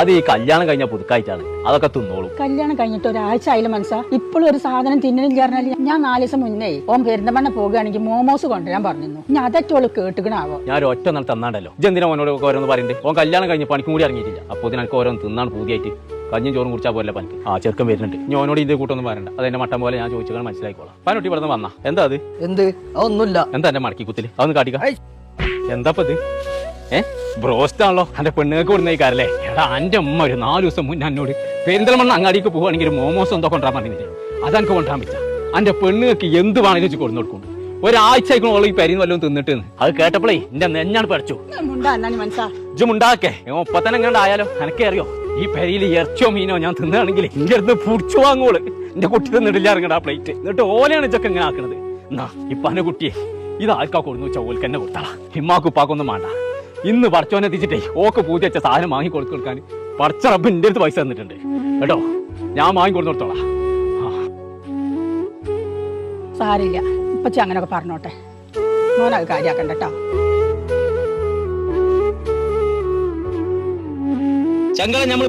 അത് ഈ കല്യാണം കഴിഞ്ഞ പുതുക്കായിട്ടാണ്. അതൊക്കെ തിന്നോളൂ. കല്യാണം കഴിഞ്ഞിട്ട് ഒരാഴ്ച ആയില്ല മനസ്സാ. ഇപ്പോഴും ഒരു സാധനം തിന്നണില്ല പറഞ്ഞാൽ ഞാൻ നാല് ദിവസം മുന്നേ ഓൻ പെരുന്തമണ്ണ പോകുകയാണെങ്കിൽ മോമോസ് കൊണ്ടുവരാൻ പറഞ്ഞിരുന്നു. ഞാൻ അതൊക്കെ കേട്ടുകണാവോ ഞാൻ ഒറ്റ നാൾ തന്നാണ്ടല്ലോ. ഇജെന്തിനാ ഓനോട് ഓരോന്ന് പറയുന്നത് ഓൻ കല്യാണം കഴിഞ്ഞ പണിക്കും കൂടി ഇറങ്ങിയിട്ടില്ല. അപ്പോൾ ഇതിനൊക്കെ ഓരോന്ന് തിന്നാണ് പൂതിയായിട്ട്. കഞ്ഞും ചോറും കുടിച്ചാൽ പോലെ പനിക്ക് ആ ചെറുക്കം വരുന്നുണ്ട്. ഞാനോട് ഇതിന്റെ കൂട്ടൊന്നും അത് അതെന്റെ മട്ടം പോലെ ഞാൻ ചോദിച്ചാൽ മനസ്സിലായിക്കോളാം പനൊട്ടി ഇവിടെ വന്നാ. എന്താ അത്? എന്ത്? ഒന്നുമില്ല എന്താ എന്റെ മടക്കി കുത്തിൽ? അതൊന്ന് കാട്ടിക്ക. എന്താ ഇപ്പൊ ഇത് ഏ? ബ്രോസ്റ്റ് ആണല്ലോ എന്റെ പെണ്ണുങ്ങൾക്ക് കൊടുന്നേക്കാരല്ലേ. എടാ എന്റെ അമ്മ ഒരു നാല് ദിവസം മുന്നേ എന്നോട് പെരിന്തൽമണ്ണ അങ്ങാടിക്ക് പോവുകയാണെങ്കിൽ ഒരു മോമോസ് എന്തോ കൊണ്ടുവരാൻ പറഞ്ഞില്ലേ? അതെനിക്ക് കൊണ്ടുവരാൻ പറ്റാ എന്റെ പെണ്ണുങ്ങൾക്ക് എന്ത് വേണമെങ്കിലും വെച്ച് കൊടുന്നു കൊടുക്കും. ഒരാഴ്ച ആയിക്കോളും ഈ പരിന്ന് വല്ലതും തിന്നിട്ട് അത് കേട്ടപ്പോഴേ എന്റെ നെഞ്ഞാണ് പഠിച്ചു ഇജുമുണ്ടാക്കേ ഒപ്പ തന്നെ എങ്ങനെ ആയാലോ? എനക്കേ അറിയോ? ഈ പെരിയിൽ ഇറച്ചോ മീനോ ഞാൻ തിന്നുകയാണെങ്കിൽ എന്റെ അടുത്ത് പുടിച്ചു വാങ്ങോൾ എന്റെ കുട്ടി തിന്നിട്ടില്ല ഇറങ്ങടാ ആ പ്ലേറ്റ് എന്നിട്ട് ഓലെയാണ് ഇതൊക്കെ ഇങ്ങനെ ആക്കണത്. എന്നാ ഇപ്പൊ എന്റെ കുട്ടിയെ ഇത് ആൾക്കാ കൊടുന്നു വെച്ചാൽ ഓൽക്കെന്നെ കൊടുത്താളാ. ഹിമ്മാക്കുപ്പാക്കൊന്നും വേണ്ട. ഇന്ന് പടച്ചോനെ എത്തിച്ചിട്ടേ ഓക്ക് പൂജ വെച്ച സാധനം വാങ്ങി കൊടുത്തു കൊടുക്കാൻ. പടച്ച റബ്ബ് എന്റെ അടുത്ത് പൈസ തന്നിട്ടുണ്ട്. കേട്ടോ? ഞാൻ വാങ്ങി കൊടുത്തു കൊടുത്തോളാം. സാരില്ല ഇപ്പച്ചി അങ്ങനെയൊക്കെ പറഞ്ഞോട്ടെ. മോനത് കാര്യാക്കണ്ട കേട്ടോ. ചങ്ങളെ നമ്മൾ